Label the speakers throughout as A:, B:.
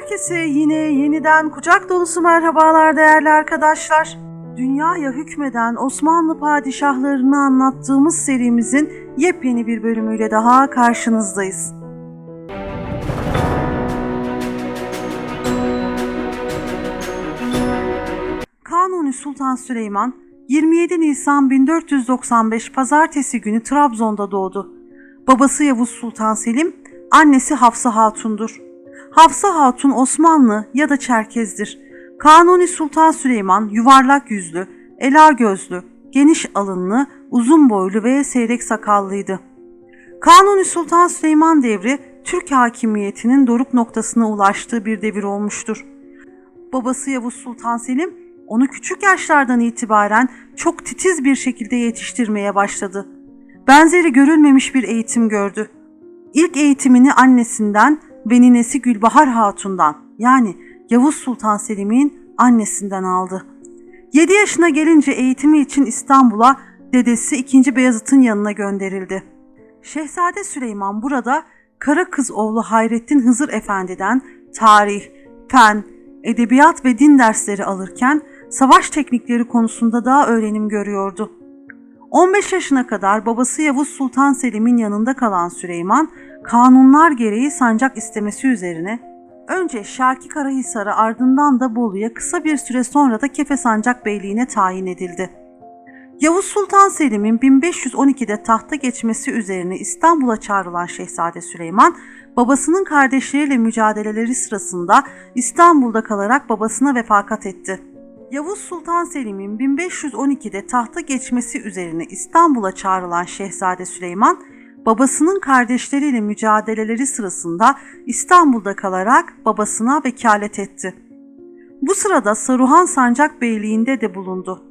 A: Herkese yine yeniden kucak dolusu merhabalar değerli arkadaşlar. Dünyaya hükmeden Osmanlı padişahlarını anlattığımız serimizin yepyeni bir bölümüyle daha karşınızdayız. Kanuni Sultan Süleyman 27 Nisan 1495 Pazartesi günü Trabzon'da doğdu. Babası Yavuz Sultan Selim, annesi Hafsa Hatun'dur. Hafsa Hatun Osmanlı ya da Çerkez'dir. Kanuni Sultan Süleyman yuvarlak yüzlü, ela gözlü, geniş alınlı, uzun boylu ve seyrek sakallıydı. Kanuni Sultan Süleyman devri Türk hakimiyetinin doruk noktasına ulaştığı bir devir olmuştur. Babası Yavuz Sultan Selim onu küçük yaşlardan itibaren çok titiz bir şekilde yetiştirmeye başladı. Benzeri görülmemiş bir eğitim gördü. İlk eğitimini annesinden ve ninesi Gülbahar Hatun'dan yani Yavuz Sultan Selim'in annesinden aldı. 7 yaşına gelince eğitimi için İstanbul'a dedesi 2. Beyazıt'ın yanına gönderildi. Şehzade Süleyman burada Kara Kız oğlu Hayrettin Hızır Efendi'den tarih, fen, edebiyat ve din dersleri alırken savaş teknikleri konusunda daha öğrenim görüyordu. 15 yaşına kadar babası Yavuz Sultan Selim'in yanında kalan Süleyman, kanunlar gereği sancak istemesi üzerine önce Şarki Karahisar'a ardından da Bolu'ya kısa bir süre sonra da Kefe Sancak Beyliğine tayin edildi. Yavuz Sultan Selim'in 1512'de tahta geçmesi üzerine İstanbul'a çağrılan Şehzade Süleyman, babasının kardeşleriyle mücadeleleri sırasında İstanbul'da kalarak babasına vefakat etti. Yavuz Sultan Selim'in 1512'de tahta geçmesi üzerine İstanbul'a çağrılan Şehzade Süleyman, babasının kardeşleriyle mücadeleleri sırasında İstanbul'da kalarak babasına vekalet etti. Bu sırada Saruhan Sancak Beyliği'nde de bulundu.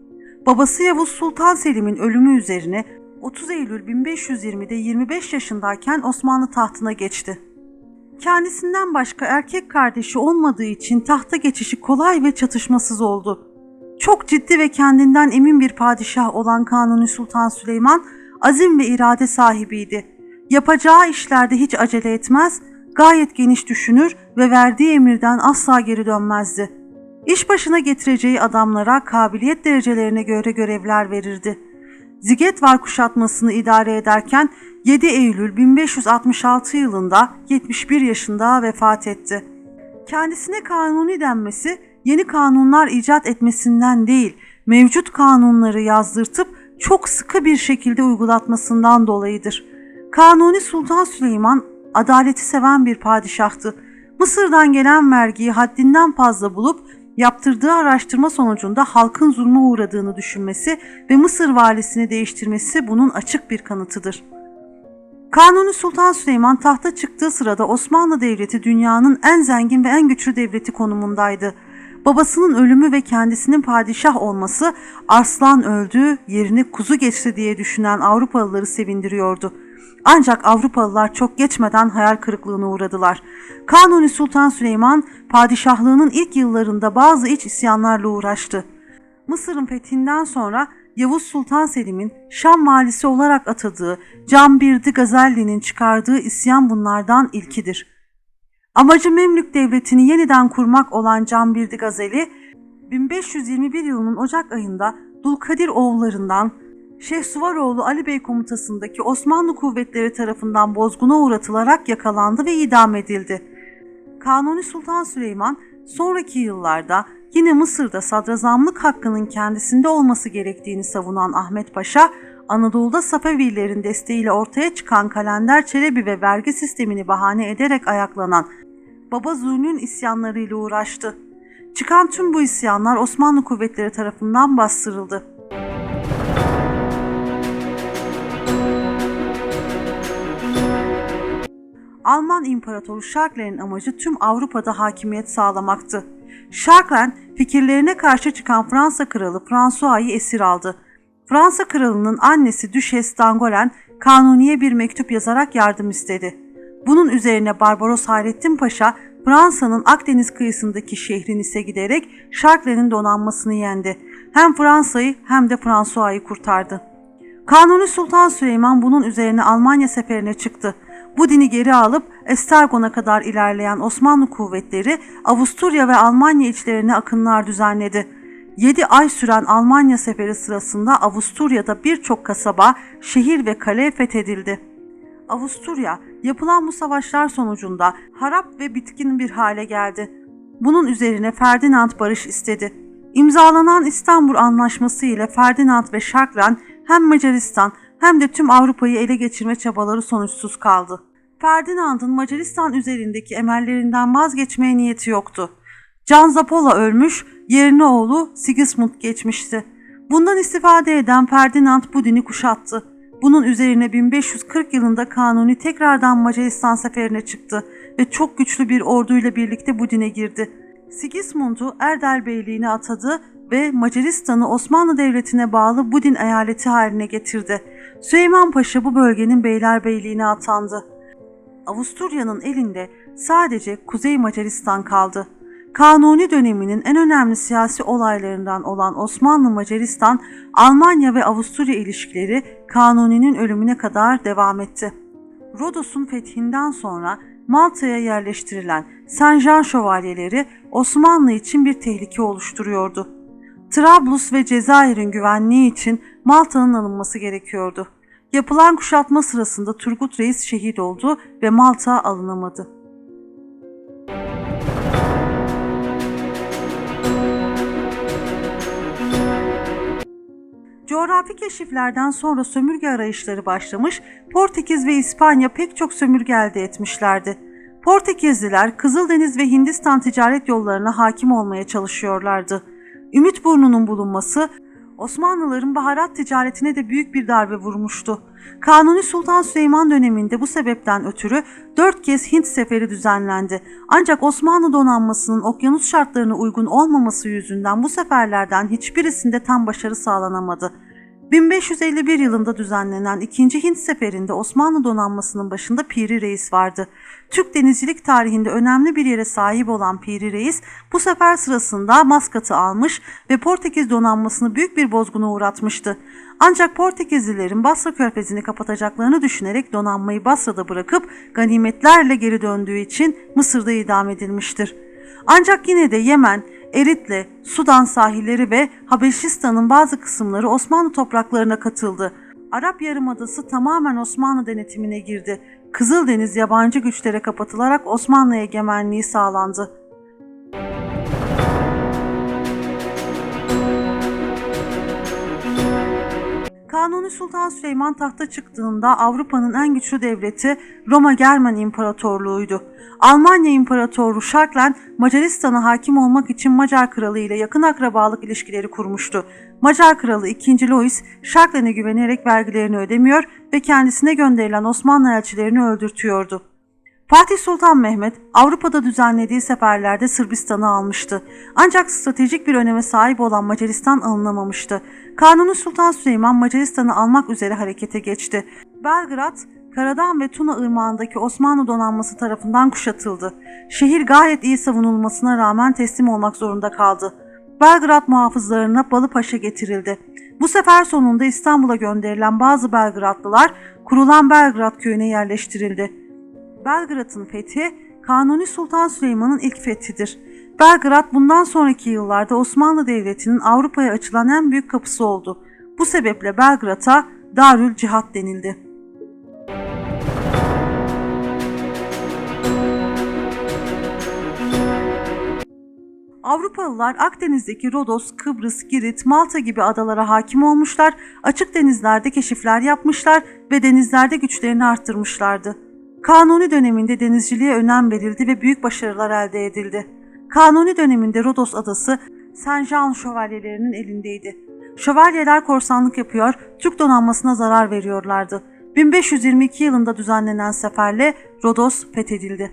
A: Babası Yavuz Sultan Selim'in ölümü üzerine 30 Eylül 1520'de 25 yaşındayken Osmanlı tahtına geçti. Kendisinden başka erkek kardeşi olmadığı için tahta geçişi kolay ve çatışmasız oldu. Çok ciddi ve kendinden emin bir padişah olan Kanuni Sultan Süleyman azim ve irade sahibiydi. Yapacağı işlerde hiç acele etmez, gayet geniş düşünür ve verdiği emirden asla geri dönmezdi. İş başına getireceği adamlara kabiliyet derecelerine göre görevler verirdi. Ziget var kuşatmasını idare ederken 7 Eylül 1566 yılında 71 yaşında vefat etti. Kendisine kanuni denmesi yeni kanunlar icat etmesinden değil, mevcut kanunları yazdırtıp çok sıkı bir şekilde uygulatmasından dolayıdır. Kanuni Sultan Süleyman adaleti seven bir padişahtı. Mısır'dan gelen vergiyi haddinden fazla bulup yaptırdığı araştırma sonucunda halkın zulme uğradığını düşünmesi ve Mısır valisini değiştirmesi bunun açık bir kanıtıdır. Kanuni Sultan Süleyman tahta çıktığı sırada Osmanlı Devleti dünyanın en zengin ve en güçlü devleti konumundaydı. Babasının ölümü ve kendisinin padişah olması Arslan öldü, yerine kuzu geçti diye düşünen Avrupalıları sevindiriyordu. Ancak Avrupalılar çok geçmeden hayal kırıklığına uğradılar. Kanuni Sultan Süleyman padişahlığının ilk yıllarında bazı iç isyanlarla uğraştı. Mısır'ın fethinden sonra Yavuz Sultan Selim'in Şam valisi olarak atadığı Cambirdi Gazelli'nin çıkardığı isyan bunlardan ilkidir. Amacı Memlük Devleti'ni yeniden kurmak olan Cambirdi Gazeli, 1521 yılının Ocak ayında Dulkadir oğullarından Şehsuvaroğlu Ali Bey komutasındaki Osmanlı kuvvetleri tarafından bozguna uğratılarak yakalandı ve idam edildi. Kanuni Sultan Süleyman sonraki yıllarda yine Mısır'da sadrazamlık hakkının kendisinde olması gerektiğini savunan Ahmet Paşa, Anadolu'da Safevilerin desteğiyle ortaya çıkan kalender çelebi ve vergi sistemini bahane ederek ayaklanan Baba Zulü'nün isyanlarıyla uğraştı. Çıkan tüm bu isyanlar Osmanlı kuvvetleri tarafından bastırıldı. Alman İmparatoru Şarklen'in amacı tüm Avrupa'da hakimiyet sağlamaktı. Şarklen fikirlerine karşı çıkan Fransa kralı François'yı esir aldı. Fransa kralının annesi Düşes Dangolen Kanuni'ye bir mektup yazarak yardım istedi. Bunun üzerine Barbaros Hayrettin Paşa Fransa'nın Akdeniz kıyısındaki şehrinise giderek Şarklen'in donanmasını yendi. Hem Fransa'yı hem de François'yı kurtardı. Kanuni Sultan Süleyman bunun üzerine Almanya seferine çıktı. Bu dini geri alıp Estergon'a kadar ilerleyen Osmanlı kuvvetleri Avusturya ve Almanya içlerine akınlar düzenledi. 7 ay süren Almanya seferi sırasında Avusturya'da birçok kasaba, şehir ve kale fethedildi. Avusturya yapılan bu savaşlar sonucunda harap ve bitkin bir hale geldi. Bunun üzerine Ferdinand barış istedi. İmzalanan İstanbul Anlaşması ile Ferdinand ve Şarklen hem Macaristan hem de tüm Avrupa'yı ele geçirme çabaları sonuçsuz kaldı. Ferdinand'ın Macaristan üzerindeki emellerinden vazgeçmeye niyeti yoktu. Can Zapola ölmüş, yerine oğlu Sigismund geçmişti. Bundan istifade eden Ferdinand Budin'i kuşattı. Bunun üzerine 1540 yılında Kanuni tekrardan Macaristan seferine çıktı ve çok güçlü bir orduyla birlikte Budin'e girdi. Sigismund'u Erdel Beyliğine atadı ve Macaristan'ı Osmanlı Devleti'ne bağlı Budin eyaleti haline getirdi. Süleyman Paşa bu bölgenin beylerbeyliğine atandı. Avusturya'nın elinde sadece Kuzey Macaristan kaldı. Kanuni döneminin en önemli siyasi olaylarından olan Osmanlı-Macaristan, Almanya ve Avusturya ilişkileri Kanuni'nin ölümüne kadar devam etti. Rodos'un fethinden sonra Malta'ya yerleştirilen Saint Jean şövalyeleri Osmanlı için bir tehlike oluşturuyordu. Trablus ve Cezayir'in güvenliği için Malta'nın alınması gerekiyordu. Yapılan kuşatma sırasında Turgut Reis şehit oldu ve Malta alınamadı. Coğrafi keşiflerden sonra sömürge arayışları başlamış, Portekiz ve İspanya pek çok sömürge elde etmişlerdi. Portekizliler Kızıldeniz ve Hindistan ticaret yollarına hakim olmaya çalışıyorlardı. Ümit burnunun bulunması Osmanlıların baharat ticaretine de büyük bir darbe vurmuştu. Kanuni Sultan Süleyman döneminde bu sebepten ötürü dört kez Hint seferi düzenlendi. Ancak Osmanlı donanmasının okyanus şartlarına uygun olmaması yüzünden bu seferlerden hiçbirisinde tam başarı sağlanamadı. 1551 yılında düzenlenen 2. Hint seferinde Osmanlı donanmasının başında Piri Reis vardı. Türk denizcilik tarihinde önemli bir yere sahip olan Piri Reis bu sefer sırasında Maskat'ı almış ve Portekiz donanmasını büyük bir bozguna uğratmıştı. Ancak Portekizlilerin Basra körfezini kapatacaklarını düşünerek donanmayı Basra'da bırakıp ganimetlerle geri döndüğü için Mısır'da idam edilmiştir. Ancak yine de Yemen, Eritle, Sudan sahilleri ve Habeşistan'ın bazı kısımları Osmanlı topraklarına katıldı. Arap Yarımadası tamamen Osmanlı denetimine girdi. Kızıldeniz yabancı güçlere kapatılarak Osmanlı egemenliği sağlandı. Kanuni Sultan Süleyman tahta çıktığında Avrupa'nın en güçlü devleti Roma Germen İmparatorluğu'ydu. Almanya İmparatoru Şarklen Macaristan'a hakim olmak için Macar Kralı ile yakın akrabalık ilişkileri kurmuştu. Macar Kralı 2. Louis Şarklen'e güvenerek vergilerini ödemiyor ve kendisine gönderilen Osmanlı elçilerini öldürtüyordu. Fatih Sultan Mehmet Avrupa'da düzenlediği seferlerde Sırbistan'ı almıştı. Ancak stratejik bir öneme sahip olan Macaristan alınamamıştı. Kanuni Sultan Süleyman Macaristan'ı almak üzere harekete geçti. Belgrad, Karadağ ve Tuna Irmağı'ndaki Osmanlı donanması tarafından kuşatıldı. Şehir gayet iyi savunulmasına rağmen teslim olmak zorunda kaldı. Belgrad muhafızlarına Balıpaşa getirildi. Bu sefer sonunda İstanbul'a gönderilen bazı Belgradlılar kurulan Belgrad köyüne yerleştirildi. Belgrad'ın fethi Kanuni Sultan Süleyman'ın ilk fethidir. Belgrad bundan sonraki yıllarda Osmanlı Devleti'nin Avrupa'ya açılan en büyük kapısı oldu. Bu sebeple Belgrad'a Darül Cihat denildi. Avrupalılar Akdeniz'deki Rodos, Kıbrıs, Girit, Malta gibi adalara hakim olmuşlar, açık denizlerde keşifler yapmışlar ve denizlerde güçlerini arttırmışlardı. Kanuni döneminde denizciliğe önem verildi ve büyük başarılar elde edildi. Kanuni döneminde Rodos adası Saint Jean şövalyelerinin elindeydi. Şövalyeler korsanlık yapıyor, Türk donanmasına zarar veriyorlardı. 1522 yılında düzenlenen seferle Rodos fethedildi.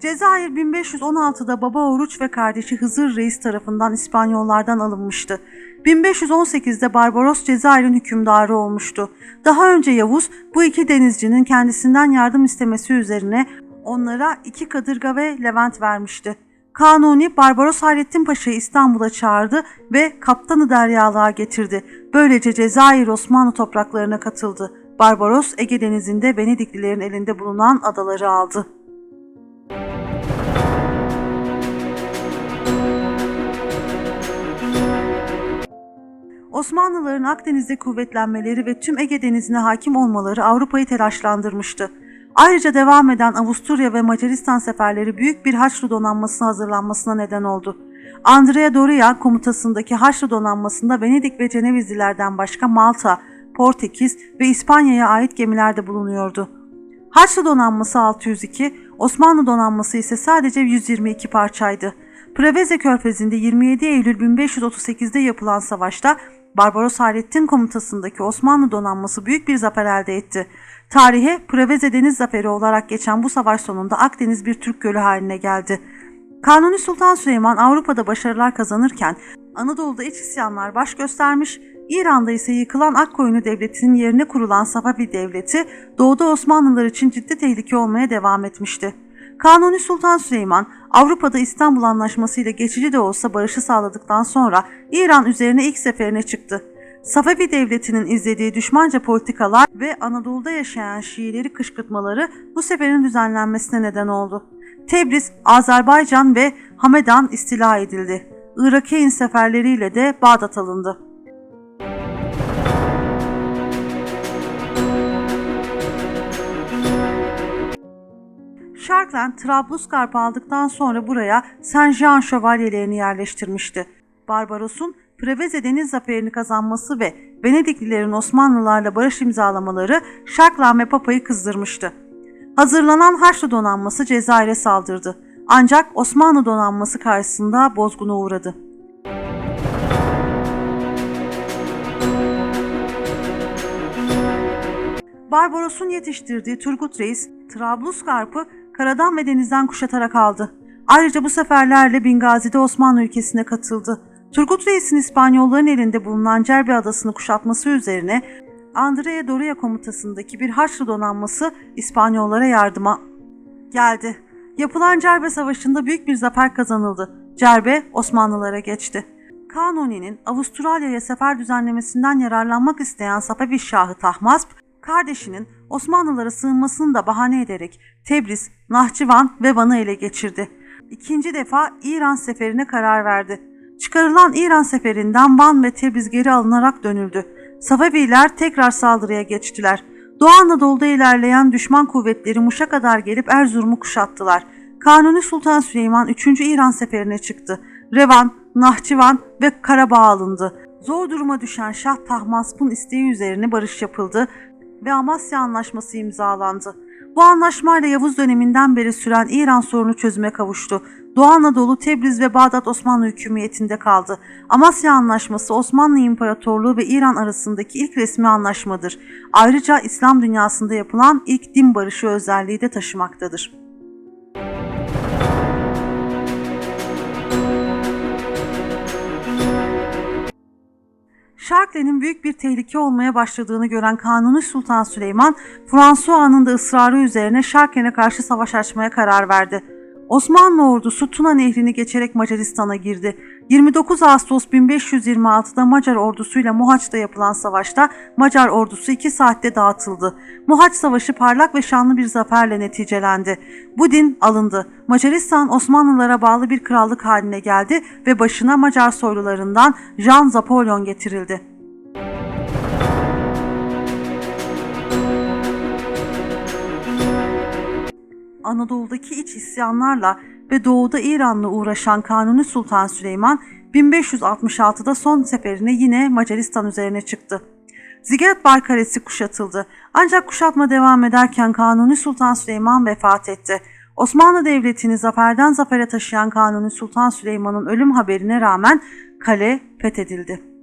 A: Cezayir 1516'da Baba Oruç ve kardeşi Hızır Reis tarafından İspanyollardan alınmıştı. 1518'de Barbaros Cezayir'in hükümdarı olmuştu. Daha önce Yavuz bu iki denizcinin kendisinden yardım istemesi üzerine onlara iki kadırga ve Levent vermişti. Kanuni Barbaros Hayrettin Paşa'yı İstanbul'a çağırdı ve Kaptanı Deryalığa getirdi. Böylece Cezayir Osmanlı topraklarına katıldı. Barbaros Ege Denizi'nde Venediklilerin elinde bulunan adaları aldı. Osmanlıların Akdeniz'de kuvvetlenmeleri ve tüm Ege Denizi'ne hakim olmaları Avrupa'yı telaşlandırmıştı. Ayrıca devam eden Avusturya ve Macaristan seferleri büyük bir Haçlı donanmasına hazırlanmasına neden oldu. Andrea Doria komutasındaki Haçlı donanmasında Venedik ve Cenevizlilerden başka Malta, Portekiz ve İspanya'ya ait gemiler de bulunuyordu. Haçlı donanması 602, Osmanlı donanması ise sadece 122 parçaydı. Preveze Körfezi'nde 27 Eylül 1538'de yapılan savaşta Barbaros Hayrettin komutasındaki Osmanlı donanması büyük bir zafer elde etti. Tarihe Preveze Deniz Zaferi olarak geçen bu savaş sonunda Akdeniz bir Türk gölü haline geldi. Kanuni Sultan Süleyman Avrupa'da başarılar kazanırken Anadolu'da iç isyanlar baş göstermiş, İran'da ise yıkılan Akkoyunlu Devleti'nin yerine kurulan Safavi Devleti doğuda Osmanlılar için ciddi tehlike olmaya devam etmişti. Kanuni Sultan Süleyman Avrupa'da İstanbul Anlaşması ile geçici de olsa barışı sağladıktan sonra İran üzerine ilk seferine çıktı. Safavi Devleti'nin izlediği düşmanca politikalar ve Anadolu'da yaşayan Şiileri kışkırtmaları bu seferin düzenlenmesine neden oldu. Tebriz, Azerbaycan ve Hamedan istila edildi. Irak'ın seferleriyle de Bağdat alındı. Şarkland, Trablusgarp'ı aldıktan sonra buraya Saint Jean şövalyelerini yerleştirmişti. Barbaros'un Preveze deniz zaferini kazanması ve Venediklilerin Osmanlılarla barış imzalamaları Şarkland ve Papa'yı kızdırmıştı. Hazırlanan Haçlı donanması Cezayir'e saldırdı. Ancak Osmanlı donanması karşısında bozguna uğradı. Barbaros'un yetiştirdiği Turgut Reis, Trablusgarp'ı karadan ve denizden kuşatarak aldı. Ayrıca bu seferlerle Bingazi'de Osmanlı ülkesine katıldı. Turgut Reis'in İspanyolların elinde bulunan Cerbe Adası'nı kuşatması üzerine Andrea Doria komutasındaki bir Haçlı donanması İspanyollara yardıma geldi. Yapılan Cerbe Savaşı'nda büyük bir zafer kazanıldı. Cerbe Osmanlılara geçti. Kanuni'nin Avustralya'ya sefer düzenlemesinden yararlanmak isteyen Safavi Şahı Tahmasp, kardeşinin Osmanlılara sığınmasını da bahane ederek Tebriz, Nahçıvan ve Van'ı ele geçirdi. İkinci defa İran seferine karar verdi. Çıkarılan İran seferinden Van ve Tebriz geri alınarak dönüldü. Safaviler tekrar saldırıya geçtiler. Doğu Anadolu'da ilerleyen düşman kuvvetleri Muş'a kadar gelip Erzurum'u kuşattılar. Kanuni Sultan Süleyman 3. İran seferine çıktı. Revan, Nahçıvan ve Karabağ alındı. Zor duruma düşen Şah Tahmasp'ın isteği üzerine barış yapıldı ve Amasya Anlaşması imzalandı. Bu anlaşmayla Yavuz döneminden beri süren İran sorunu çözüme kavuştu. Doğu Anadolu, Tebriz ve Bağdat Osmanlı hükümiyetinde kaldı. Amasya Anlaşması Osmanlı İmparatorluğu ve İran arasındaki ilk resmi anlaşmadır. Ayrıca İslam dünyasında yapılan ilk din barışı özelliği de taşımaktadır. Şarkle'nin büyük bir tehlike olmaya başladığını gören Kanuni Sultan Süleyman, François'nın da ısrarı üzerine Şarklen'e karşı savaş açmaya karar verdi. Osmanlı ordusu Tuna Nehri'ni geçerek Macaristan'a girdi. 29 Ağustos 1526'da Macar ordusuyla Mohaç'ta yapılan savaşta Macar ordusu 2 saatte dağıtıldı. Mohaç Savaşı parlak ve şanlı bir zaferle neticelendi. Budin alındı. Macaristan Osmanlılara bağlı bir krallık haline geldi ve başına Macar soylularından Jean Zapolyon getirildi. Anadolu'daki iç isyanlarla ve doğuda İran'la uğraşan Kanuni Sultan Süleyman 1566'da son seferine yine Macaristan üzerine çıktı. Zigetbar Kalesi kuşatıldı. Ancak kuşatma devam ederken Kanuni Sultan Süleyman vefat etti. Osmanlı Devleti'ni zaferden zafere taşıyan Kanuni Sultan Süleyman'ın ölüm haberine rağmen kale fethedildi.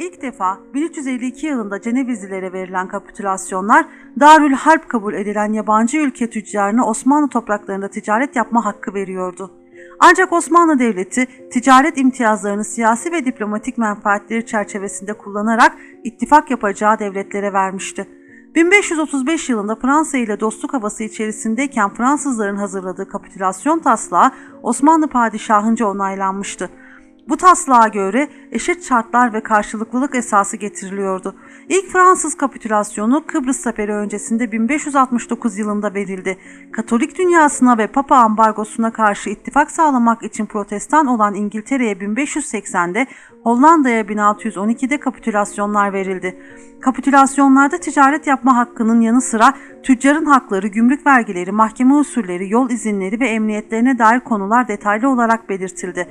A: İlk defa 1352 yılında Cenevizlilere verilen kapitülasyonlar Darül Harp kabul edilen yabancı ülke tüccarına Osmanlı topraklarında ticaret yapma hakkı veriyordu. Ancak Osmanlı Devleti ticaret imtiyazlarını siyasi ve diplomatik menfaatleri çerçevesinde kullanarak ittifak yapacağı devletlere vermişti. 1535 yılında Fransa ile dostluk havası içerisindeyken Fransızların hazırladığı kapitülasyon taslağı Osmanlı padişahınca onaylanmıştı. Bu taslağa göre eşit şartlar ve karşılıklılık esası getiriliyordu. İlk Fransız kapitülasyonu Kıbrıs Seferi öncesinde 1569 yılında verildi. Katolik dünyasına ve Papa ambargosuna karşı ittifak sağlamak için protestan olan İngiltere'ye 1580'de, Hollanda'ya 1612'de kapitülasyonlar verildi. Kapitülasyonlarda ticaret yapma hakkının yanı sıra tüccarın hakları, gümrük vergileri, mahkeme usulleri, yol izinleri ve emniyetlerine dair konular detaylı olarak belirtildi.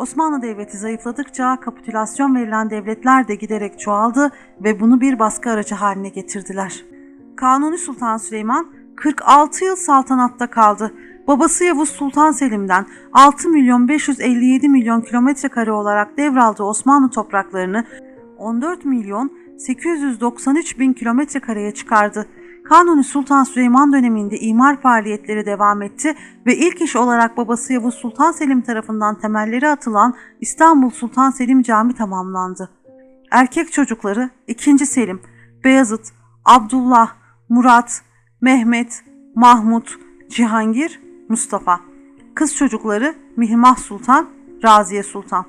A: Osmanlı Devleti zayıfladıkça kapitülasyon verilen devletler de giderek çoğaldı ve bunu bir baskı aracı haline getirdiler. Kanuni Sultan Süleyman 46 yıl saltanatta kaldı. Babası Yavuz Sultan Selim'den 6 milyon 557 milyon kilometre kare olarak devraldığı Osmanlı topraklarını 14 milyon 893 bin kilometre kareye çıkardı. Kanuni Sultan Süleyman döneminde imar faaliyetleri devam etti ve ilk iş olarak babası Yavuz Sultan Selim tarafından temelleri atılan İstanbul Sultan Selim Camii tamamlandı. Erkek çocukları 2. Selim, Beyazıt, Abdullah, Murat, Mehmet, Mahmut, Cihangir, Mustafa. Kız çocukları Mihrimah Sultan, Raziye Sultan.